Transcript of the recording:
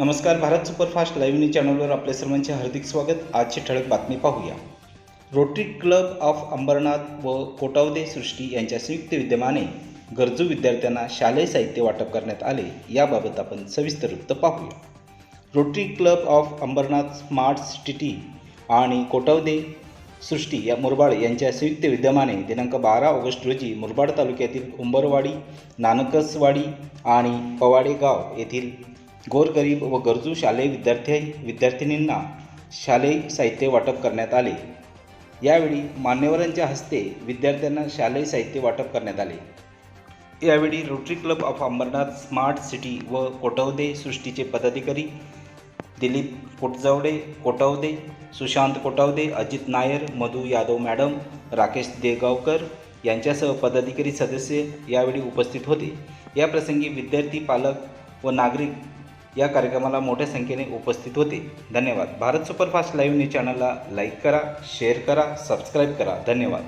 नमस्कार Bharat superfast live news चॅनलवर आपल्या सर्वांचे हार्दिक स्वागत. आजची ठळक बातमी पाहूया. रोटरी क्लब ऑफ अंबरनाथ व कोटावदे सृष्टी यांच्या संयुक्त विद्यमाने गरजू विद्यार्थ्यांना शालेय साहित्य वाटप करण्यात आले. याबाबत आपण सविस्तर वृत्त पाहूया. Rotary Club of Ambernath smart city आणि कोटावदे सृष्टी या मुरबाड यांच्या संयुक्त विद्यमाने दिनांक बारा ऑगस्ट रोजी मुरबाड तालुक्यातील उंबरवाडी नानकसवाडी आणि पवाडे गाव येथील गोरगरीब व गरजू शालेय विद्यार्थी विद्यार्थिनींना शालेय साहित्य वाटप करण्यात आले. यावेळी मान्यवरांच्या हस्ते विद्यार्थ्यांना शालेय साहित्य वाटप करण्यात आले. यावेळी Rotary Club of Ambernath smart city व कोटवदे सृष्टीचे पदाधिकारी दिलीप कोटजावडे कोटावदे सुशांत कोटावदे अजित नायर मधू यादव मॅडम राकेश देगावकर यांच्यासह पदाधिकारी सदस्य यावेळी उपस्थित होते. याप्रसंगी विद्यार्थी पालक व नागरिक या कार्यक्रमाला मोठ्या संख्येने उपस्थित होते. धन्यवाद. भारत सुपरफास्ट लाईव्ह न्यूज चॅनलला लाईक करा शेअर करा सबस्क्राईब करा. धन्यवाद.